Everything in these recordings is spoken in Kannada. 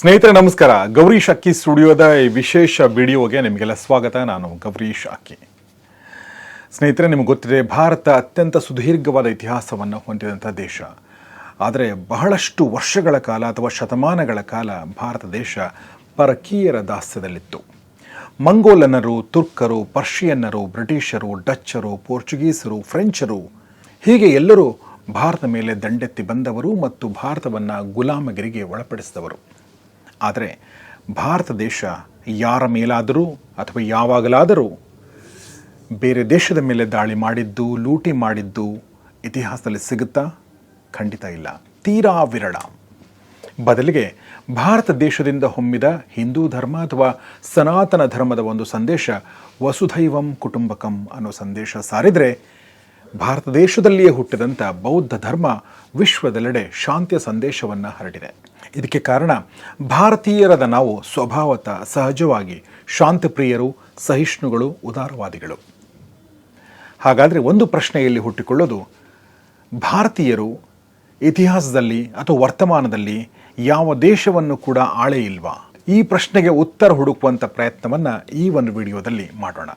ಸ್ನೇಹಿತರೆ, ನಮಸ್ಕಾರ. ಗೌರೀಶ್ ಅಕ್ಕಿ ಸ್ಟುಡಿಯೋದ ಈ ವಿಶೇಷ ವಿಡಿಯೋಗೆ ನಿಮಗೆಲ್ಲ ಸ್ವಾಗತ. ನಾನು ಗೌರೀಶ್ ಅಕ್ಕಿ ಸ್ನೇಹಿತರೆ, ನಿಮಗೆ ಗೊತ್ತಿದೆ, ಭಾರತ ಅತ್ಯಂತ ಸುದೀರ್ಘವಾದ ಇತಿಹಾಸವನ್ನು ಹೊಂದಿದಂಥ ದೇಶ. ಆದರೆ ಬಹಳಷ್ಟು ವರ್ಷಗಳ ಕಾಲ ಅಥವಾ ಶತಮಾನಗಳ ಕಾಲ ಭಾರತ ದೇಶ ಪರಕೀಯರ ದಾಸ್ಯದಲ್ಲಿತ್ತು. ಮಂಗೋಲನ್ನರು ತುರ್ಕರು, ಪರ್ಷಿಯನ್ನರು, ಬ್ರಿಟಿಷರು, ಡಚ್ಚರು, ಪೋರ್ಚುಗೀಸರು, ಫ್ರೆಂಚರು, ಹೀಗೆ ಎಲ್ಲರೂ ಭಾರತ ಮೇಲೆ ದಂಡೆತ್ತಿ ಬಂದವರು ಮತ್ತು ಭಾರತವನ್ನು ಗುಲಾಮಗಿರಿಗೆ ಒಳಪಡಿಸಿದವರು. ಆದರೆ ಭಾರತ ದೇಶ ಯಾರ ಮೇಲಾದರೂ ಅಥವಾ ಯಾವಾಗಲಾದರೂ ಬೇರೆ ದೇಶದ ಮೇಲೆ ದಾಳಿ ಮಾಡಿದ್ದು, ಲೂಟಿ ಮಾಡಿದ್ದು ಇತಿಹಾಸದಲ್ಲಿ ಸಿಗುತ್ತಾ? ಖಂಡಿತ ಇಲ್ಲ. ತೀರಾ ವಿರಳ. ಬದಲಿಗೆ ಭಾರತ ದೇಶದಿಂದ ಹೊಮ್ಮಿದ ಹಿಂದೂ ಧರ್ಮ ಅಥವಾ ಸನಾತನ ಧರ್ಮದ ಒಂದು ಸಂದೇಶ ವಸುಧೈವಂ ಕುಟುಂಬಕಂ ಅನ್ನೋ ಸಂದೇಶ ಸಾರಿದರೆ ಭಾರತ ದೇಶದಲ್ಲಿಯೇ ಹುಟ್ಟಿದಂಥ ಬೌದ್ಧ ಧರ್ಮ ವಿಶ್ವದೆಲ್ಲೆಡೆ ಶಾಂತಿಯ ಸಂದೇಶವನ್ನು ಹರಡಿದೆ. ಇದಕ್ಕೆ ಕಾರಣ ಭಾರತೀಯರಾದ ನಾವು ಸ್ವಭಾವತ, ಸಹಜವಾಗಿ ಶಾಂತಿಪ್ರಿಯರು, ಸಹಿಷ್ಣುಗಳು, ಉದಾರವಾದಿಗಳು. ಹಾಗಾದರೆ ಒಂದು ಪ್ರಶ್ನೆಯಲ್ಲಿ ಹುಟ್ಟಿಕೊಳ್ಳೋದು, ಭಾರತೀಯರು ಇತಿಹಾಸದಲ್ಲಿ ಅಥವಾ ವರ್ತಮಾನದಲ್ಲಿ ಯಾವ ದೇಶವನ್ನು ಕೂಡ ಆಳೇ ಇಲ್ವಾ? ಈ ಪ್ರಶ್ನೆಗೆ ಉತ್ತರ ಹುಡುಕುವಂಥ ಪ್ರಯತ್ನವನ್ನು ಈ ಒಂದು ವಿಡಿಯೋದಲ್ಲಿ ಮಾಡೋಣ.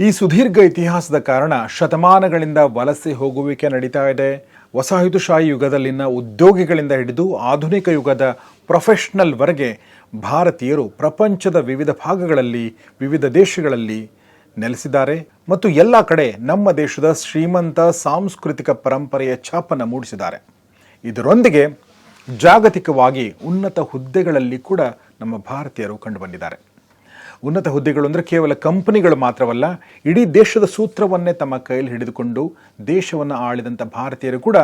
ಈ ಸುದೀರ್ಘ ಇತಿಹಾಸದ ಕಾರಣ ಶತಮಾನಗಳಿಂದ ವಲಸೆ ಹೋಗುವಿಕೆ ನಡೀತಾ ಇದೆ. ವಸಾಹತುಶಾಹಿ ಯುಗದಲ್ಲಿನ ಉದ್ಯೋಗಿಗಳಿಂದ ಹಿಡಿದು ಆಧುನಿಕ ಯುಗದ ಪ್ರೊಫೆಷ್ನಲ್ವರೆಗೆ ಭಾರತೀಯರು ಪ್ರಪಂಚದ ವಿವಿಧ ಭಾಗಗಳಲ್ಲಿ, ವಿವಿಧ ದೇಶಗಳಲ್ಲಿ ನೆಲೆಸಿದ್ದಾರೆ. ಮತ್ತು ಎಲ್ಲ ಕಡೆ ನಮ್ಮ ದೇಶದ ಶ್ರೀಮಂತ ಸಾಂಸ್ಕೃತಿಕ ಪರಂಪರೆಯ ಛಾಪನ್ನು ಮೂಡಿಸಿದ್ದಾರೆ. ಇದರೊಂದಿಗೆ ಜಾಗತಿಕವಾಗಿ ಉನ್ನತ ಹುದ್ದೆಗಳಲ್ಲಿ ಕೂಡ ನಮ್ಮ ಭಾರತೀಯರು ಕಂಡುಬಂದಿದ್ದಾರೆ. ಉನ್ನತ ಹುದ್ದೆಗಳು ಅಂದರೆ ಕೇವಲ ಕಂಪನಿಗಳು ಮಾತ್ರವಲ್ಲ, ಇಡೀ ದೇಶದ ಸೂತ್ರವನ್ನೇ ತಮ್ಮ ಕೈಯಲ್ಲಿ ಹಿಡಿದುಕೊಂಡು ದೇಶವನ್ನು ಆಳಿದಂಥ ಭಾರತೀಯರು ಕೂಡ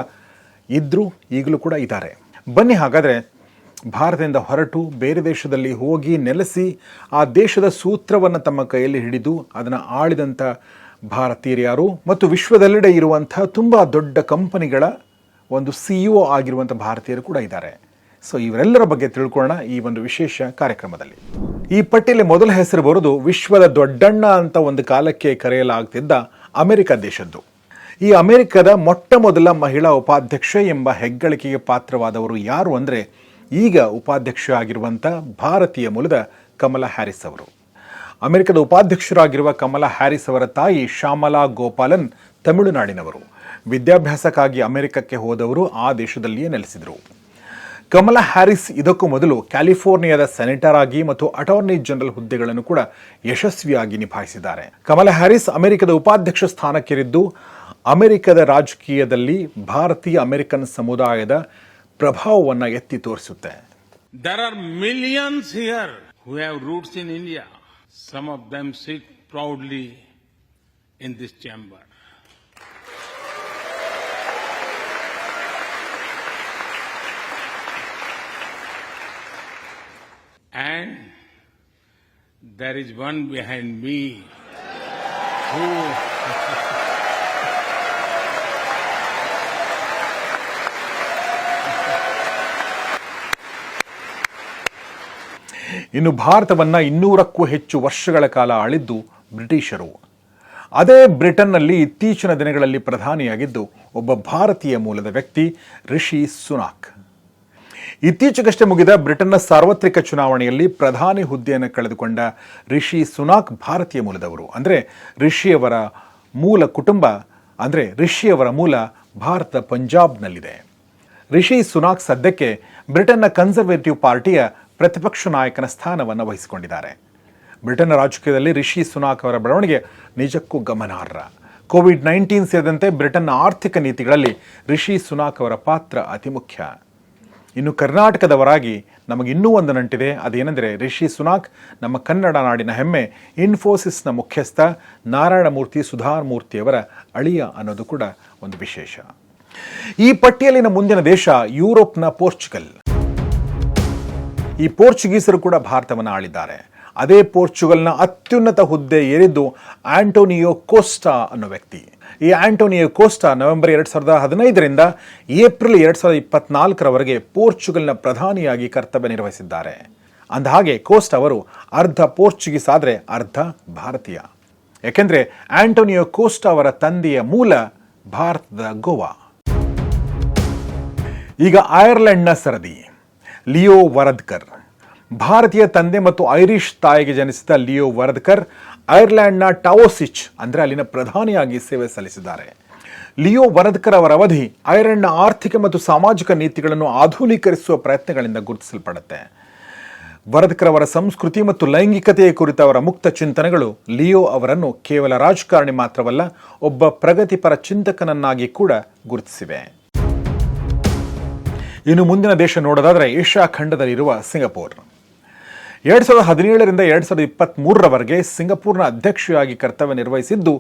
ಇದ್ದರು ಈಗಲೂ ಕೂಡ ಇದ್ದಾರೆ. ಬನ್ನಿ ಹಾಗಾದರೆ ಭಾರತದಿಂದ ಹೊರಟು ಬೇರೆ ದೇಶದಲ್ಲಿ ಹೋಗಿ ನೆಲೆಸಿ ಆ ದೇಶದ ಸೂತ್ರವನ್ನು ತಮ್ಮ ಕೈಯಲ್ಲಿ ಹಿಡಿದು ಅದನ್ನು ಆಳಿದಂಥ ಭಾರತೀಯರು ಯಾರು? ಮತ್ತು ವಿಶ್ವದೆಲ್ಲೆಡೆ ಇರುವಂಥ ತುಂಬ ದೊಡ್ಡ ಕಂಪನಿಗಳ ಒಂದು ಸಿ ಇ ಆಗಿರುವಂಥ ಭಾರತೀಯರು ಕೂಡ ಇದ್ದಾರೆ. ಸೊ ಇವರೆಲ್ಲರ ಬಗ್ಗೆ ತಿಳ್ಕೊಳ್ಳೋಣ ಈ ಒಂದು ವಿಶೇಷ ಕಾರ್ಯಕ್ರಮದಲ್ಲಿ. ಈ ಪಟ್ಟಿಯಲ್ಲಿ ಮೊದಲ ಹೆಸರು ಬರೋದು ವಿಶ್ವದ ದೊಡ್ಡಣ್ಣ ಅಂತ ಒಂದು ಕಾಲಕ್ಕೆ ಕರೆಯಲಾಗ್ತಿದ್ದ ಅಮೆರಿಕ ದೇಶದ್ದು. ಈ ಅಮೆರಿಕದ ಮೊಟ್ಟ ಮೊದಲ ಮಹಿಳಾ ಉಪಾಧ್ಯಕ್ಷೆ ಎಂಬ ಹೆಗ್ಗಳಿಕೆಗೆ ಪಾತ್ರವಾದವರು ಯಾರು ಅಂದರೆ ಈಗ ಉಪಾಧ್ಯಕ್ಷ ಆಗಿರುವಂಥ ಭಾರತೀಯ ಮೂಲದ ಕಮಲಾ ಹ್ಯಾರಿಸ್ ಅವರು. ಅಮೆರಿಕದ ಉಪಾಧ್ಯಕ್ಷರಾಗಿರುವ ಕಮಲಾ ಹ್ಯಾರಿಸ್ ಅವರ ತಾಯಿ ಶ್ಯಾಮಲಾ ಗೋಪಾಲನ್ ತಮಿಳುನಾಡಿನವರು. ವಿದ್ಯಾಭ್ಯಾಸಕ್ಕಾಗಿ ಅಮೆರಿಕಕ್ಕೆ ಹೋದವರು ಆ ದೇಶದಲ್ಲಿಯೇ ನೆಲೆಸಿದರು. ಕಮಲಾ ಹ್ಯಾರಿಸ್ ಇದಕ್ಕೂ ಮೊದಲು ಕ್ಯಾಲಿಫೋರ್ನಿಯಾದ ಸೆನೆಟರ್ ಆಗಿ ಮತ್ತು ಅಟಾರ್ನಿ ಜನರಲ್ ಹುದ್ದೆಗಳನ್ನು ಕೂಡ ಯಶಸ್ವಿಯಾಗಿ ನಿಭಾಯಿಸಿದ್ದಾರೆ. ಕಮಲಾ ಹ್ಯಾರಿಸ್ ಅಮೆರಿಕದ ಉಪಾಧ್ಯಕ್ಷ ಸ್ಥಾನಕ್ಕೇರಿದ್ದು, ಅಮೆರಿಕದ ರಾಜಕೀಯದಲ್ಲಿ ಭಾರತೀಯ ಅಮೆರಿಕನ್ ಸಮುದಾಯದ ಪ್ರಭಾವವನ್ನು ಎತ್ತಿ ತೋರಿಸುತ್ತೆ. There are millions here who have roots in India some of them sit proudly in this chamber. And there is one behind me who ಇನ್ನು ಭಾರತವನ್ನ ಇನ್ನೂರಕ್ಕೂ ಹೆಚ್ಚು ವರ್ಷಗಳ ಕಾಲ ಆಳಿದ್ದು ಬ್ರಿಟಿಷರು. ಅದೇ ಬ್ರಿಟನ್ನಲ್ಲಿ ಇತ್ತೀಚಿನ ದಿನಗಳಲ್ಲಿ ಪ್ರಧಾನಿಯಾಗಿದ್ದು ಒಬ್ಬ ಭಾರತೀಯ ಮೂಲದ ವ್ಯಕ್ತಿ ರಿಷಿ ಸುನಾಕ್. ಇತ್ತೀಚೆಗಷ್ಟೇ ಮುಗಿದ ಬ್ರಿಟನ್ನ ಸಾರ್ವತ್ರಿಕ ಚುನಾವಣೆಯಲ್ಲಿ ಪ್ರಧಾನಿ ಹುದ್ದೆಯನ್ನು ಕಳೆದುಕೊಂಡ ರಿಷಿ ಸುನಾಕ್ ಭಾರತೀಯ ಮೂಲದವರು. ಅಂದರೆ ರಿಷಿಯವರ ಮೂಲ ಕುಟುಂಬ, ಅಂದರೆ ರಿಷಿಯವರ ಮೂಲ ಭಾರತ ಪಂಜಾಬ್ನಲ್ಲಿದೆ. ರಿಷಿ ಸುನಾಕ್ ಸದ್ಯಕ್ಕೆ ಬ್ರಿಟನ್ನ ಕನ್ಸರ್ವೇಟಿವ್ ಪಾರ್ಟಿಯ ಪ್ರತಿಪಕ್ಷ ನಾಯಕನ ಸ್ಥಾನವನ್ನು ವಹಿಸಿಕೊಂಡಿದ್ದಾರೆ. ಬ್ರಿಟನ್ನ ರಾಜಕೀಯದಲ್ಲಿ ರಿಷಿ ಸುನಾಕ್ ಅವರ ಬೆಳವಣಿಗೆ ನಿಜಕ್ಕೂ ಗಮನಾರ್ಹ. ಕೋವಿಡ್ ನೈನ್ಟೀನ್ ಸೇರಿದಂತೆ ಬ್ರಿಟನ್ನ ಆರ್ಥಿಕ ನೀತಿಗಳಲ್ಲಿ ರಿಷಿ ಸುನಾಕ್ ಅವರ ಪಾತ್ರ ಅತಿ ಮುಖ್ಯ ಇನ್ನು ಕರ್ನಾಟಕದವರಾಗಿ ನಮಗೆ ಇನ್ನೂ ಒಂದು ನಂಟಿದೆ. ಅದೇನೆಂದರೆ ರಿಷಿ ಸುನಾಕ್, ನಮ್ಮ ಕನ್ನಡ ನಾಡಿನ ಹೆಮ್ಮೆ, ಇನ್ಫೋಸಿಸ್ನ ಮುಖ್ಯಸ್ಥ ನಾರಾಯಣಮೂರ್ತಿ ಸುಧಾರ್ ಮೂರ್ತಿಯವರ ಅಳಿಯ ಅನ್ನೋದು ಕೂಡ ಒಂದು ವಿಶೇಷ. ಈ ಪಟ್ಟಿಯಲ್ಲಿನ ಮುಂದಿನ ದೇಶ ಯುರೋಪ್ನ ಪೋರ್ಚುಗಲ್. ಈ ಪೋರ್ಚುಗೀಸರು ಕೂಡ ಭಾರತವನ್ನು ಆಳಿದ್ದಾರೆ. ಅದೇ ಪೋರ್ಚುಗಲ್ನ ಅತ್ಯುನ್ನತ ಹುದ್ದೆ ಏರಿದ್ದು ಆಂಟೋನಿಯೋ ಕೋಸ್ಟಾ ಅನ್ನೋ ವ್ಯಕ್ತಿ. ಈ ಆಂಟೋನಿಯೋ ಕೋಸ್ಟಾ ನವೆಂಬರ್ ಎರಡು ಸಾವಿರದ ಹದಿನೈದರಿಂದ ಏಪ್ರಿಲ್ ಎರಡು ಸಾವಿರದ ಇಪ್ಪತ್ನಾಲ್ಕರವರೆಗೆ ಪೋರ್ಚುಗಲ್ನ ಪ್ರಧಾನಿಯಾಗಿ ಕರ್ತವ್ಯ ನಿರ್ವಹಿಸಿದ್ದಾರೆ. ಅಂದಹಾಗೆ ಕೋಸ್ಟ್ ಅವರು ಅರ್ಧ ಪೋರ್ಚುಗೀಸ್ ಆದರೆ ಅರ್ಧ ಭಾರತೀಯ. ಏಕೆಂದರೆ ಆಂಟೋನಿಯೋ ಕೋಸ್ಟ್ ಅವರ ತಂದೆಯ ಮೂಲ ಭಾರತದ ಗೋವಾ. ಈಗ ಐರ್ಲೆಂಡ್ನ ಸರದಿ. ಲಿಯೋ ವರದ್ಕರ್. ಭಾರತೀಯ ತಂದೆ ಮತ್ತು ಐರಿಷ್ ತಾಯಿಗೆ ಜನಿಸಿದ ಲಿಯೋ ವರದ್ಕರ್ ಐರ್ಲೆಂಡ್ನ ಟಾವೋಸಿಚ್, ಅಂದರೆ ಅಲ್ಲಿನ ಪ್ರಧಾನಿಯಾಗಿ ಸೇವೆ ಸಲ್ಲಿಸಿದ್ದಾರೆ. ಲಿಯೋ ವರದ್ಕರ್ ಅವರ ಅವಧಿ ಐರ್ಲೆಂಡ್ನ ಆರ್ಥಿಕ ಮತ್ತು ಸಾಮಾಜಿಕ ನೀತಿಗಳನ್ನು ಆಧುನೀಕರಿಸುವ ಪ್ರಯತ್ನಗಳಿಂದ ಗುರುತಿಸಲ್ಪಡುತ್ತೆ. ವರದ್ಕರ್ ಅವರ ಸಂಸ್ಕೃತಿ ಮತ್ತು ಲೈಂಗಿಕತೆಯ ಕುರಿತ ಅವರ ಮುಕ್ತ ಚಿಂತನೆಗಳು ಲಿಯೋ ಅವರನ್ನು ಕೇವಲ ರಾಜಕಾರಣಿ ಮಾತ್ರವಲ್ಲ, ಒಬ್ಬ ಪ್ರಗತಿಪರ ಚಿಂತಕನನ್ನಾಗಿ ಕೂಡ ಗುರುತಿಸಿವೆ. ಇನ್ನು ಮುಂದಿನ ದೇಶ ನೋಡೋದಾದರೆ ಏಷ್ಯಾ ಖಂಡದಲ್ಲಿರುವ ಸಿಂಗಪುರ್. ಎರಡ್ ಸಾವಿರದ ಹದಿನೇಳರಿಂದ ಎರಡ್ ಸಾವಿರದ ಇಪ್ಪತ್ತ್ ಮೂರರವರೆಗೆ ಸಿಂಗಪುರ್ನ ಅಧ್ಯಕ್ಷೆಯಾಗಿ ಕರ್ತವ್ಯ ನಿರ್ವಹಿಸಿದ್ದು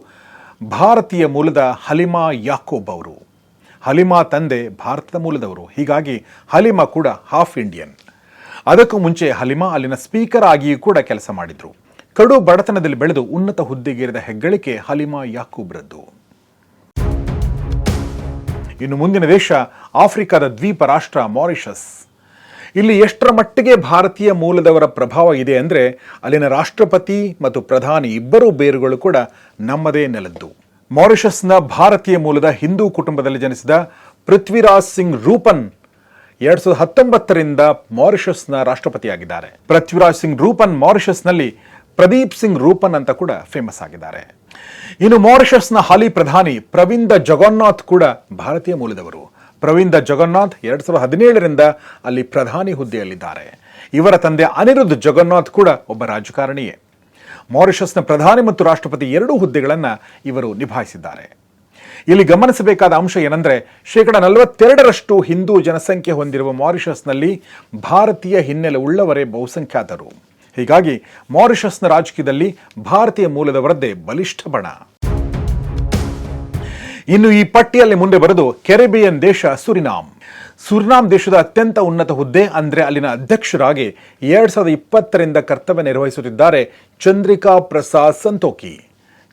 ಭಾರತೀಯ ಮೂಲದ ಹಲಿಮಾ ಯಾಕೋಬ್ ಅವರು. ಹಲಿಮಾ ತಂದೆ ಭಾರತದ ಮೂಲದವರು. ಹೀಗಾಗಿ ಹಲಿಮಾ ಕೂಡ ಹಾಫ್ ಇಂಡಿಯನ್ ಅದಕ್ಕೂ ಮುಂಚೆ ಹಲಿಮಾ ಅಲ್ಲಿನ ಸ್ಪೀಕರ್ ಆಗಿಯೂ ಕೂಡ ಕೆಲಸ ಮಾಡಿದರು. ಕಡು ಬಡತನದಲ್ಲಿ ಬೆಳೆದು ಉನ್ನತ ಹುದ್ದೆಗೇರಿದ ಹೆಗ್ಗಳಿಕೆ ಹಲಿಮಾ ಯಾಕೂಬ್ರದ್ದು. ಇನ್ನು ಮುಂದಿನ ದೇಶ ಆಫ್ರಿಕಾದ ದ್ವೀಪ ರಾಷ್ಟ್ರ ಮಾರಿಷಸ್. ಇಲ್ಲಿ ಎಷ್ಟರ ಮಟ್ಟಿಗೆ ಭಾರತೀಯ ಮೂಲದವರ ಪ್ರಭಾವ ಇದೆ ಅಂದರೆ ಅಲ್ಲಿನ ರಾಷ್ಟ್ರಪತಿ ಮತ್ತು ಪ್ರಧಾನಿ ಇಬ್ಬರೂ ಬೇರುಗಳು ಕೂಡ ನಮ್ಮದೇ ನೆಲದ್ದು. ಮಾರಿಷಸ್ನ ಭಾರತೀಯ ಮೂಲದ ಹಿಂದೂ ಕುಟುಂಬದಲ್ಲಿ ಜನಿಸಿದ ಪೃಥ್ವಿರಾಜ್ ಸಿಂಗ್ ರೂಪನ್ ಎರಡ್ ಸಾವಿರದ ಹತ್ತೊಂಬತ್ತರಿಂದ ಮಾರಿಷಸ್ನ ರಾಷ್ಟ್ರಪತಿಯಾಗಿದ್ದಾರೆ. ಪೃಥ್ವಿರಾಜ್ ಸಿಂಗ್ ರೂಪನ್ ಮಾರಿಷಸ್ನಲ್ಲಿ ಪ್ರದೀಪ್ ಸಿಂಗ್ ರೂಪನ್ ಅಂತ ಕೂಡ ಫೇಮಸ್ ಆಗಿದ್ದಾರೆ. ಇನ್ನು ಮಾರಿಷಸ್ನ ಹಾಲಿ ಪ್ರಧಾನಿ ಪ್ರವಿಂದ ಜಗನ್ನಾಥ್ ಕೂಡ ಭಾರತೀಯ ಮೂಲದವರು. ಪ್ರವಿಂದ ಜಗನ್ನಾಥ್ ಎರಡ್ ಸಾವಿರದ ಹದಿನೇಳರಿಂದ ಅಲ್ಲಿ ಪ್ರಧಾನಿ ಹುದ್ದೆಯಲ್ಲಿದ್ದಾರೆ. ಇವರ ತಂದೆ ಅನಿರುದ್ಧ ಜಗನ್ನಾಥ್ ಕೂಡ ಒಬ್ಬ ರಾಜಕಾರಣಿಯೇ. ಮಾರಿಷಸ್ನ ಪ್ರಧಾನಿ ಮತ್ತು ರಾಷ್ಟ್ರಪತಿ ಎರಡೂ ಹುದ್ದೆಗಳನ್ನು ಇವರು ನಿಭಾಯಿಸಿದ್ದಾರೆ. ಇಲ್ಲಿ ಗಮನಿಸಬೇಕಾದ ಅಂಶ ಏನಂದ್ರೆ, ಶೇಕಡ ನಲವತ್ತೆರಡರಷ್ಟು ಹಿಂದೂ ಜನಸಂಖ್ಯೆ ಹೊಂದಿರುವ ಮಾರಿಷಸ್ನಲ್ಲಿ ಭಾರತೀಯ ಹಿನ್ನೆಲೆ ಉಳ್ಳವರೇ ಬಹುಸಂಖ್ಯಾತರು. ಹೀಗಾಗಿ ಮಾರಿಷಸ್ನ ರಾಜಕೀಯದಲ್ಲಿ ಭಾರತೀಯ ಮೂಲದವರದ್ದೇ ಬಲಿಷ್ಠ ಬಣ. ಇನ್ನು ಈ ಪಟ್ಟಿಯಲ್ಲಿ ಮುಂದೆ ಬರೆದು ಕೆರೆಬಿಯನ್ ದೇಶ ಸುರಿನಾಮ್. ಸುರಿನಾಮ್ ದೇಶದ ಅತ್ಯಂತ ಉನ್ನತ ಹುದ್ದೆ ಅಂದರೆ ಅಲ್ಲಿನ ಅಧ್ಯಕ್ಷರಾಗಿ ಎರಡ್ ಸಾವಿರದ ಇಪ್ಪತ್ತರಿಂದ ಕರ್ತವ್ಯ ನಿರ್ವಹಿಸುತ್ತಿದ್ದಾರೆ ಚಂದ್ರಿಕಾ ಪ್ರಸಾದ್ ಸಂತೋಕಿ.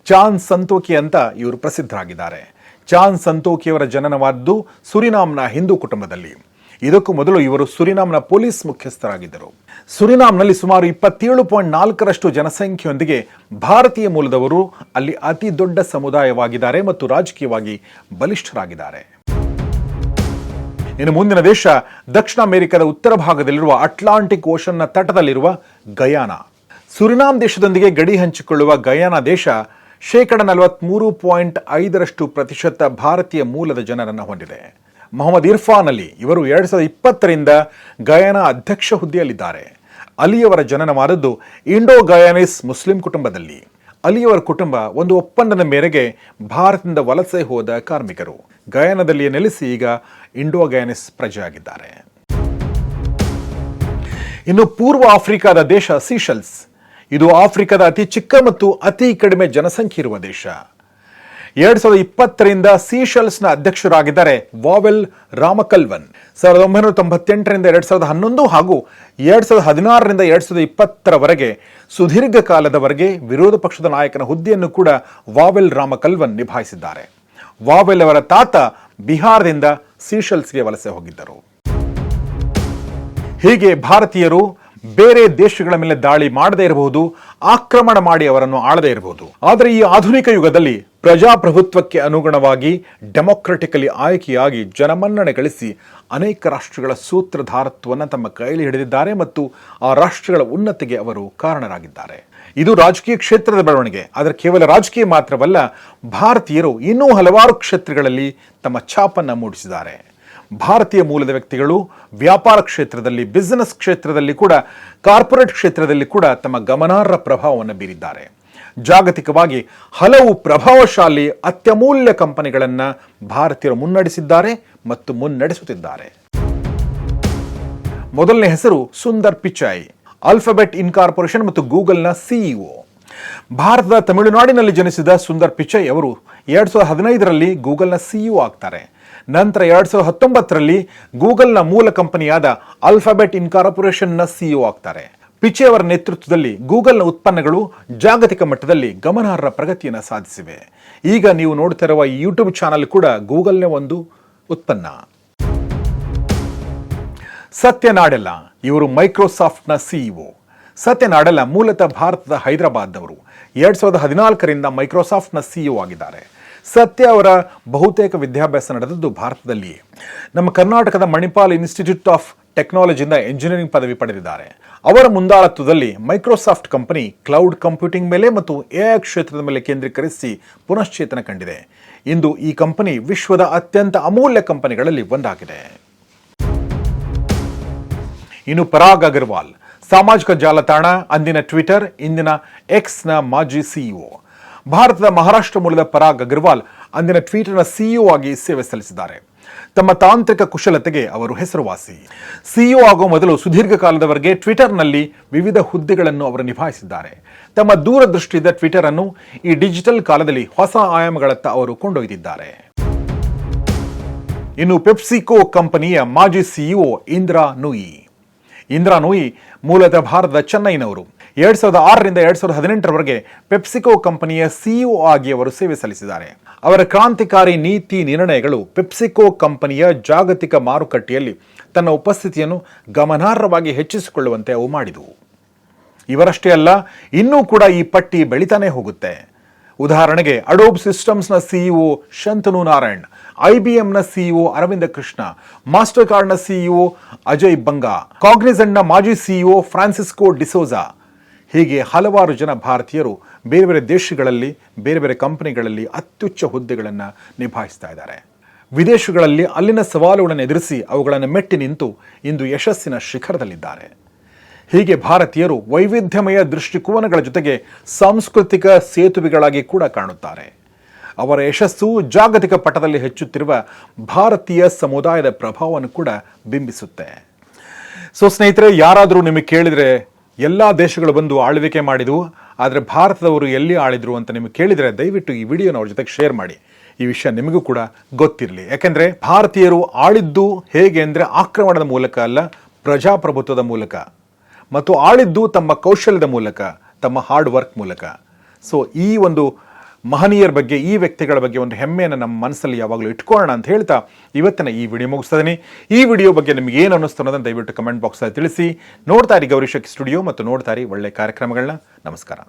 ಚಾಂದ್ ಸಂತೋಕಿ ಅಂತ ಇವರು ಪ್ರಸಿದ್ಧರಾಗಿದ್ದಾರೆ. ಚಾಂದ್ ಸಂತೋಕಿಯವರ ಜನನವಾದ್ದು ಸುರಿನಾಮ್ನ ಹಿಂದೂ ಕುಟುಂಬದಲ್ಲಿ. ಇದಕ್ಕೂ ಮೊದಲು ಇವರು ಸುರಿನಾಮ್ನ ಪೊಲೀಸ್ ಮುಖ್ಯಸ್ಥರಾಗಿದ್ದರು. ಸುರಿನಾಮ್ನಲ್ಲಿ ಸುಮಾರು ಇಪ್ಪತ್ತೇಳು ಪಾಯಿಂಟ್ ನಾಲ್ಕರಷ್ಟು ಜನಸಂಖ್ಯೆಯೊಂದಿಗೆ ಭಾರತೀಯ ಮೂಲದವರು ಅಲ್ಲಿ ಅತಿ ದೊಡ್ಡ ಸಮುದಾಯವಾಗಿದ್ದಾರೆ ಮತ್ತು ರಾಜಕೀಯವಾಗಿ ಬಲಿಷ್ಠರಾಗಿದ್ದಾರೆ. ಇನ್ನು ಮುಂದಿನ ದೇಶ, ದಕ್ಷಿಣ ಅಮೆರಿಕದ ಉತ್ತರ ಭಾಗದಲ್ಲಿರುವ ಅಟ್ಲಾಂಟಿಕ್ ಓಷನ್ನ ತಟದಲ್ಲಿರುವ ಗಯಾನ. ಸುರಿನಾಮ್ ದೇಶದೊಂದಿಗೆ ಗಡಿ ಹಂಚಿಕೊಳ್ಳುವ ಗಯಾನ ದೇಶ ಶೇಕಡ ನಲವತ್ತ್ಮೂರು ಪಾಯಿಂಟ್ ಐದರಷ್ಟು ಪ್ರತಿಶತ ಭಾರತೀಯ ಮೂಲದ ಜನರನ್ನು ಹೊಂದಿದೆ. ಮೊಹಮ್ಮದ್ ಇರ್ಫಾನ್ ಅಲಿ. ಇವರು ಎರಡು ಸಾವಿರದ ಇಪ್ಪತ್ತರಿಂದ ಗಯಾನ ಅಧ್ಯಕ್ಷ ಹುದ್ದೆಯಲ್ಲಿದ್ದಾರೆ. ಅಲಿಯವರ ಜನನವಾದದ್ದು ಇಂಡೋ ಗಯಾನಿಸ್ ಮುಸ್ಲಿಂ ಕುಟುಂಬದಲ್ಲಿ. ಅಲಿಯವರ ಕುಟುಂಬ ಒಂದು ಒಪ್ಪಂದದ ಮೇರೆಗೆ ಭಾರತದಿಂದ ವಲಸೆ ಹೋದ ಕಾರ್ಮಿಕರು. ಗಯಾನದಲ್ಲಿಯೇ ನೆಲೆಸಿ ಈಗ ಇಂಡೋ ಗಯಾನಿಸ್ ಪ್ರಜೆಯಾಗಿದ್ದಾರೆ. ಇನ್ನು ಪೂರ್ವ ಆಫ್ರಿಕಾದ ದೇಶ ಸೀಶಲ್ಸ್. ಇದು ಆಫ್ರಿಕಾದ ಅತಿ ಚಿಕ್ಕ ಮತ್ತು ಅತಿ ಕಡಿಮೆ ಜನಸಂಖ್ಯೆ ಇರುವ ದೇಶ. ಎರಡ್ ಸಾವಿರದ ಇಪ್ಪತ್ತರಿಂದ ನ ಅಧ್ಯಕ್ಷರಾಗಿದ್ದಾರೆ ವಾವೆಲ್ ರಾಮಕಲ್ವನ್. ಸಾವಿರದ ಒಂಬೈನೂರ ತೊಂಬತ್ತೆಂಟರಿಂದ ಎರಡ್ ಸಾವಿರದ ಹನ್ನೊಂದು ಹಾಗೂ ಎರಡ್ ಸಾವಿರದ ಹದಿನಾರರಿಂದ ಎರಡ್ ಸಾವಿರದ ಇಪ್ಪತ್ತರವರೆಗೆ ಸುದೀರ್ಘ ಕಾಲದವರೆಗೆ ವಿರೋಧ ಪಕ್ಷದ ನಾಯಕನ ಹುದ್ದೆಯನ್ನು ಕೂಡ ವಾವೆಲ್ ರಾಮಕಲ್ವನ್ ನಿಭಾಯಿಸಿದ್ದಾರೆ. ವಾವೆಲ್ ಅವರ ತಾತ ಬಿಹಾರದಿಂದ ಸೀಶಲ್ಸ್ಗೆ ವಲಸೆ ಹೋಗಿದ್ದರು. ಹೀಗೆ ಭಾರತೀಯರು ಬೇರೆ ದೇಶಗಳ ಮೇಲೆ ದಾಳಿ ಮಾಡದೇ ಇರಬಹುದು, ಆಕ್ರಮಣ ಮಾಡಿ ಅವರನ್ನು ಆಳದೇ ಇರಬಹುದು. ಆದರೆ ಈ ಆಧುನಿಕ ಯುಗದಲ್ಲಿ ಪ್ರಜಾಪ್ರಭುತ್ವಕ್ಕೆ ಅನುಗುಣವಾಗಿ ಡೆಮೊಕ್ರೆಟಿಕಲಿ ಆಯ್ಕೆಯಾಗಿ ಜನಮನ್ನಣೆ ಗಳಿಸಿ ಅನೇಕ ರಾಷ್ಟ್ರಗಳ ಸೂತ್ರಧಾರತ್ವವನ್ನು ತಮ್ಮ ಕೈಲಿ ಹಿಡಿದಿದ್ದಾರೆ ಮತ್ತು ಆ ರಾಷ್ಟ್ರಗಳ ಉನ್ನತಿಗೆ ಅವರು ಕಾರಣರಾಗಿದ್ದಾರೆ. ಇದು ರಾಜಕೀಯ ಕ್ಷೇತ್ರದ ಬೆಳವಣಿಗೆ, ಆದರೆ ಕೇವಲ ರಾಜಕೀಯ ಮಾತ್ರವಲ್ಲ, ಭಾರತೀಯರು ಇನ್ನೂ ಹಲವಾರು ಕ್ಷೇತ್ರಗಳಲ್ಲಿ ತಮ್ಮ ಛಾಪನ್ನು ಮೂಡಿಸಿದ್ದಾರೆ. ಭಾರತೀಯ ಮೂಲದ ವ್ಯಕ್ತಿಗಳು, ವ್ಯಾಪಾರ ಕ್ಷೇತ್ರದಲ್ಲಿ ಬಿಸಿನೆಸ್ ಕ್ಷೇತ್ರದಲ್ಲಿ ಕೂಡ ಕಾರ್ಪೊರೇಟ್ ಕ್ಷೇತ್ರದಲ್ಲಿ ಕೂಡ ತಮ್ಮ ಗಮನಾರ್ಹ ಪ್ರಭಾವವನ್ನು ಬೀರಿದ್ದಾರೆ. ಜಾಗತಿಕವಾಗಿ ಹಲವು ಪ್ರಭಾವಶಾಲಿ, ಅತ್ಯಮೂಲ್ಯ ಕಂಪನಿಗಳನ್ನು ಭಾರತೀಯರು ಮುನ್ನಡೆಸಿದ್ದಾರೆ ಮತ್ತು ಮುನ್ನಡೆಸುತ್ತಿದ್ದಾರೆ. ಮೊದಲನೇ ಹೆಸರು ಸುಂದರ್ ಪಿಚಾಯಿ ಅಲ್ಫಾಬೆಟ್ ಇನ್ಕಾರ್ಪೊರೇಷನ್ ಮತ್ತು ಗೂಗಲ್ನ ಸಿಇಒ ಭಾರತದ ತಮಿಳುನಾಡಿನಲ್ಲಿ ಜನಿಸಿದ ಸುಂದರ್ ಪಿಚೈ ಅವರು ಎರಡು ಸಾವಿರದ ಹದಿನೈದರಲ್ಲಿ ಗೂಗಲ್ನ ಸಿಇಒ ಆಗ್ತಾರೆ. ನಂತರ ಎರಡ್ ಸಾವಿರದ ಹತ್ತೊಂಬತ್ತರಲ್ಲಿ ಗೂಗಲ್ನ ಮೂಲ ಕಂಪನಿಯಾದ ಅಲ್ಫಾಬೆಟ್ ಇನ್ಕಾರ್ಪೊರೇಷನ್ನ ಸಿಇಒ ಆಗ್ತಾರೆ. ಪಿಚೆ ಅವರ ನೇತೃತ್ವದಲ್ಲಿ ಗೂಗಲ್ನ ಉತ್ಪನ್ನಗಳು ಜಾಗತಿಕ ಮಟ್ಟದಲ್ಲಿ ಗಮನಾರ್ಹ ಪ್ರಗತಿಯನ್ನು ಸಾಧಿಸಿವೆ. ಈಗ ನೀವು ನೋಡ್ತಿರುವ ಈ ಯೂಟ್ಯೂಬ್ ಚಾನಲ್ ಕೂಡ ಗೂಗಲ್ನ ಒಂದು ಉತ್ಪನ್ನ. ಸತ್ಯ ನಾಡೆಲ್ಲ, ಇವರು ಮೈಕ್ರೋಸಾಫ್ಟ್ನ ಸಿಇಒ. ಸತ್ಯ ನಾಡೆಲ್ಲ ಮೂಲತಃ ಭಾರತದ ಹೈದರಾಬಾದ್ನವರು. ಎರಡ್ ಸಾವಿರದ ಹದಿನಾಲ್ಕರಿಂದ ಮೈಕ್ರೋಸಾಫ್ಟ್ನ ಸಿಇಒ ಆಗಿದ್ದಾರೆ. ಸತ್ಯ ಅವರ ಬಹುತೇಕ ವಿದ್ಯಾಭ್ಯಾಸ ನಡೆದದ್ದು ಭಾರತದಲ್ಲಿಯೇ. ನಮ್ಮ ಕರ್ನಾಟಕದ ಮಣಿಪಾಲ್ ಇನ್ಸ್ಟಿಟ್ಯೂಟ್ ಆಫ್ ಟೆಕ್ನಾಲಜಿಯಿಂದ ಎಂಜಿನಿಯರಿಂಗ್ ಪದವಿ ಪಡೆದಿದ್ದಾರೆ. ಅವರ ಮುಂದಾಳತ್ವದಲ್ಲಿ ಮೈಕ್ರೋಸಾಫ್ಟ್ ಕಂಪನಿ ಕ್ಲೌಡ್ ಕಂಪ್ಯೂಟಿಂಗ್ ಮೇಲೆ ಮತ್ತು ಎಐ ಕ್ಷೇತ್ರದ ಮೇಲೆ ಕೇಂದ್ರೀಕರಿಸಿ ಪುನಶ್ಚೇತನ ಕಂಡಿದೆ. ಇಂದು ಈ ಕಂಪನಿ ವಿಶ್ವದ ಅತ್ಯಂತ ಅಮೂಲ್ಯ ಕಂಪನಿಗಳಲ್ಲಿ ಒಂದಾಗಿದೆ. ಇನ್ನು ಪರಾಗ್ ಅಗರ್ವಾಲ್, ಸಾಮಾಜಿಕ ಜಾಲತಾಣ, ಅಂದಿನ ಟ್ವಿಟರ್, ಇಂದಿನ ಎಕ್ಸ್ನ ಮಾಜಿ ಸಿಇಒ ಭಾರತದ ಮಹಾರಾಷ್ಟ್ರ ಮೂಲದ ಪರಾಗ್ ಅಗರ್ವಾಲ್ ಅಂದಿನ ಟ್ವಿಟರ್ನ ಸಿಇಒ ಆಗಿ ಸೇವೆ ಸಲ್ಲಿಸಿದ್ದಾರೆ. ತಮ್ಮ ತಾಂತ್ರಿಕ ಕುಶಲತೆಗೆ ಅವರು ಹೆಸರುವಾಸಿ. ಸಿಇಒ ಆಗುವ ಮೊದಲು ಸುದೀರ್ಘ ಕಾಲದವರೆಗೆ ಟ್ವಿಟರ್ನಲ್ಲಿ ವಿವಿಧ ಹುದ್ದೆಗಳನ್ನು ಅವರು ನಿಭಾಯಿಸಿದ್ದಾರೆ. ತಮ್ಮ ದೂರದೃಷ್ಟಿಯಿಂದ ಟ್ವಿಟರ್ ಅನ್ನು ಈ ಡಿಜಿಟಲ್ ಕಾಲದಲ್ಲಿ ಹೊಸ ಆಯಾಮಗಳತ್ತ ಅವರು ಕೊಂಡೊಯ್ದಿದ್ದಾರೆ. ಇನ್ನು ಪೆಪ್ಸಿಕೋ ಕಂಪನಿಯ ಮಾಜಿ ಸಿಇಒ ಇಂದ್ರಾ ನುಯಿ. ಇಂದ್ರಾ ನೂಯಿ ಮೂಲತಃ ಭಾರತದ ಚೆನ್ನೈನವರು. ಎರಡ್ ಸಾವಿರದ ಆರರಿಂದ ಎರಡ್ ಸಾವಿರದ ಹದಿನೆಂಟರವರೆಗೆ ಪೆಪ್ಸಿಕೋ ಕಂಪನಿಯ ಸಿಇಒ ಆಗಿ ಅವರು ಸೇವೆ ಸಲ್ಲಿಸಿದ್ದಾರೆ. ಅವರ ಕ್ರಾಂತಿಕಾರಿ ನೀತಿ ನಿರ್ಣಯಗಳು ಪೆಪ್ಸಿಕೋ ಕಂಪನಿಯ ಜಾಗತಿಕ ಮಾರುಕಟ್ಟೆಯಲ್ಲಿ ತನ್ನ ಉಪಸ್ಥಿತಿಯನ್ನು ಗಮನಾರ್ಹವಾಗಿ ಹೆಚ್ಚಿಸಿಕೊಳ್ಳುವಂತೆ ಅವು ಮಾಡಿದವು. ಇವರಷ್ಟೇ ಅಲ್ಲ, ಇನ್ನೂ ಕೂಡ ಈ ಪಟ್ಟಿ ಬೆಳಿತಾನೇ ಹೋಗುತ್ತೆ. ಉದಾಹರಣೆಗೆ ಅಡೋಬ್ ಸಿಸ್ಟಮ್ಸ್ನ ಸಿಇಒ ಶಂತನು ನಾರಾಯಣ್ ಐಬಿಎಂನ ಸಿಇಒ ಅರವಿಂದ ಕೃಷ್ಣ ಮಾಸ್ಟರ್ ಕಾರ್ಡ್ನ ಸಿಇಒ ಅಜಯ್ ಬಂಗಾ ಕಾಗ್ನಿಸೆಂಟ್ನ ಮಾಜಿ ಸಿಇಒ ಫ್ರಾನ್ಸಿಸ್ಕೋ ಡಿಸೋಜಾ ಹೀಗೆ ಹಲವಾರು ಜನ ಭಾರತೀಯರು ಬೇರೆ ಬೇರೆ ದೇಶಗಳಲ್ಲಿ, ಬೇರೆ ಬೇರೆ ಕಂಪನಿಗಳಲ್ಲಿ ಅತ್ಯುಚ್ಚ ಹುದ್ದೆಗಳನ್ನು ನಿಭಾಯಿಸ್ತಾ ಇದ್ದಾರೆ. ವಿದೇಶಗಳಲ್ಲಿ ಅಲ್ಲಿನ ಸವಾಲುಗಳನ್ನು ಎದುರಿಸಿ ಅವುಗಳನ್ನು ಮೆಟ್ಟಿ ನಿಂತು ಇಂದು ಯಶಸ್ಸಿನ ಶಿಖರದಲ್ಲಿದ್ದಾರೆ. ಹೀಗೆ ಭಾರತೀಯರು ವೈವಿಧ್ಯಮಯ ದೃಷ್ಟಿಕೋನಗಳ ಜೊತೆಗೆ ಸಾಂಸ್ಕೃತಿಕ ಸೇತುವೆಗಳಾಗಿ ಕೂಡ ಕಾಣುತ್ತಾರೆ. ಅವರ ಯಶಸ್ಸು ಜಾಗತಿಕ ಪಟದಲ್ಲಿ ಹೆಚ್ಚುತ್ತಿರುವ ಭಾರತೀಯ ಸಮುದಾಯದ ಪ್ರಭಾವವನ್ನು ಕೂಡ ಬಿಂಬಿಸುತ್ತೆ. ಸೊ ಸ್ನೇಹಿತರೆ, ಯಾರಾದರೂ ನಿಮಗೆ ಕೇಳಿದರೆ ಎಲ್ಲ ದೇಶಗಳು ಬಂದು ಆಳ್ವಿಕೆ ಮಾಡಿದವು, ಆದರೆ ಭಾರತದವರು ಎಲ್ಲಿ ಆಳಿದ್ರು ಅಂತ ನಿಮಗೆ ಕೇಳಿದರೆ ದಯವಿಟ್ಟು ಈ ವಿಡಿಯೋನ ಅವ್ರ ಜೊತೆಗೆ ಶೇರ್ ಮಾಡಿ. ಈ ವಿಷಯ ನಿಮಗೂ ಕೂಡ ಗೊತ್ತಿರಲಿ. ಯಾಕೆಂದರೆ ಭಾರತೀಯರು ಆಳಿದ್ದು ಹೇಗೆ ಅಂದರೆ ಆಕ್ರಮಣದ ಮೂಲಕ ಅಲ್ಲ, ಪ್ರಜಾಪ್ರಭುತ್ವದ ಮೂಲಕ. ಮತ್ತು ಆಳಿದ್ದು ತಮ್ಮ ಕೌಶಲ್ಯದ ಮೂಲಕ, ತಮ್ಮ ಹಾರ್ಡ್ ವರ್ಕ್ ಮೂಲಕ. ಸೊ ಈ ಒಂದು ಮಹನೀಯರ ಬಗ್ಗೆ, ಈ ವ್ಯಕ್ತಿಗಳ ಬಗ್ಗೆ ಒಂದು ಹೆಮ್ಮೆಯನ್ನು ನಮ್ಮ ಮನಸ್ಸಲ್ಲಿ ಯಾವಾಗಲೂ ಇಟ್ಕೊಳ್ಳೋಣ ಅಂತ ಹೇಳ್ತಾ ಇವತ್ತಿನ ಈ ವಿಡಿಯೋ ಮುಗಿಸ್ತಾ. ಈ ವಿಡಿಯೋ ಬಗ್ಗೆ ನಿಮ್ಗೆ ಏನು ಅನ್ನಿಸ್ತು ಅನ್ನೋದನ್ನು ದಯವಿಟ್ಟು ಕಮೆಂಟ್ ಬಾಕ್ಸಲ್ಲಿ ತಿಳಿಸಿ. ನೋಡ್ತಾ ಇರಿ ಗೌರಿಶಕ್ ಸ್ಟುಡಿಯೋ ಮತ್ತು ನೋಡ್ತಾ ಇರಿ ಒಳ್ಳೆ ಕಾರ್ಯಕ್ರಮಗಳನ್ನ. ನಮಸ್ಕಾರ.